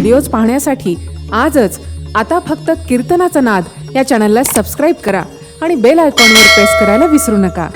Videos पाहण्यासाठी आजच आता फक्त कीर्तनाचा नाद या चॅनलला सबस्क्राईब करा आणि बेल आयकॉनवर प्रेस करायला विसरू नका.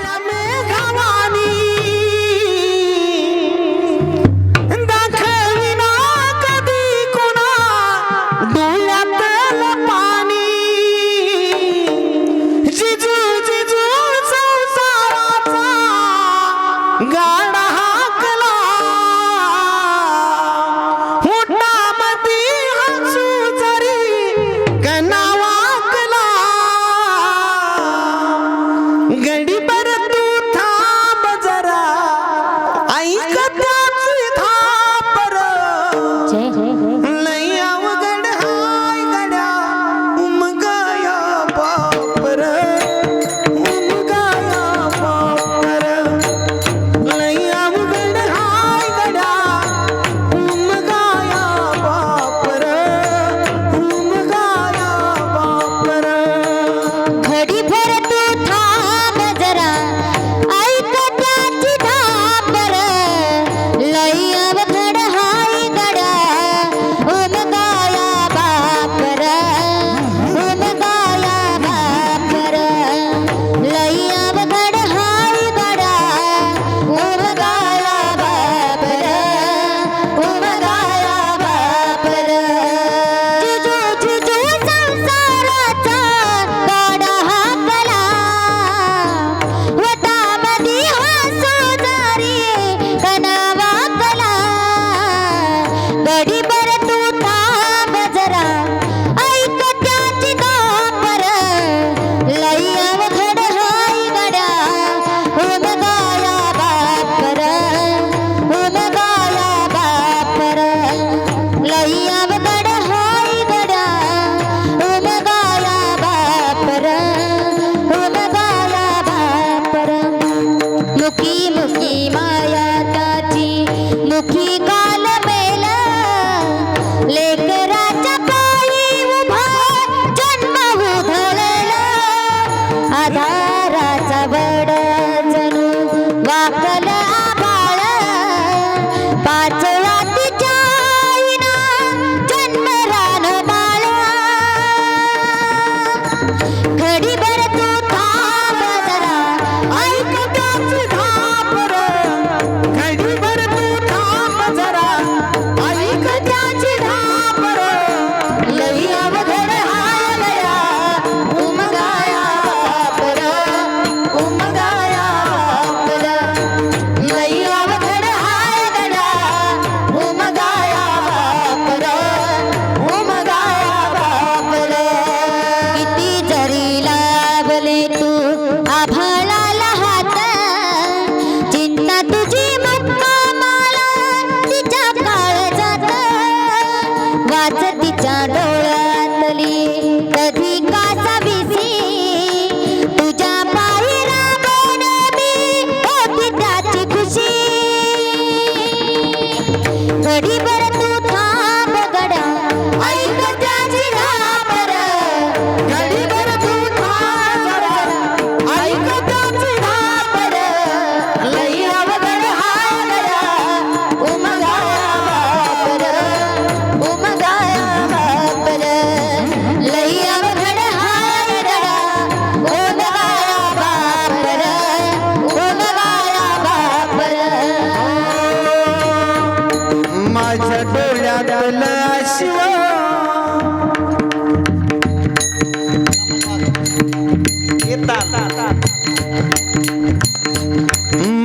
Okay.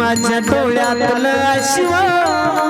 माझ्या डोळ्यातला शिव.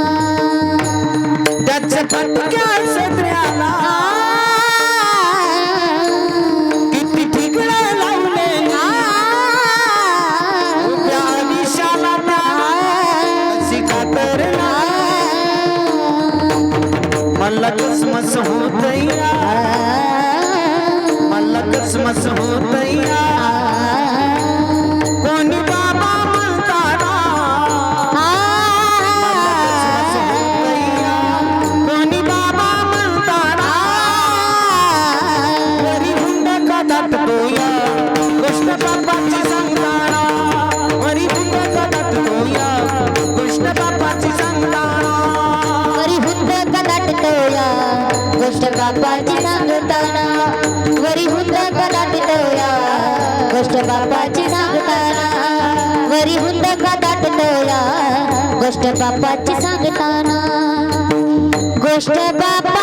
त्याच पटक्या सत्र्याला किती ठिकड लावले ना त्या निशाला शिकातर मला कसमस होत बापाची सांगताना वरी हुंद कदाटतोया गोष्ट बापाची सांगताना वरी हुंद कदाटतोया गोष्ट बापाची सांगताना गोष्ट बापा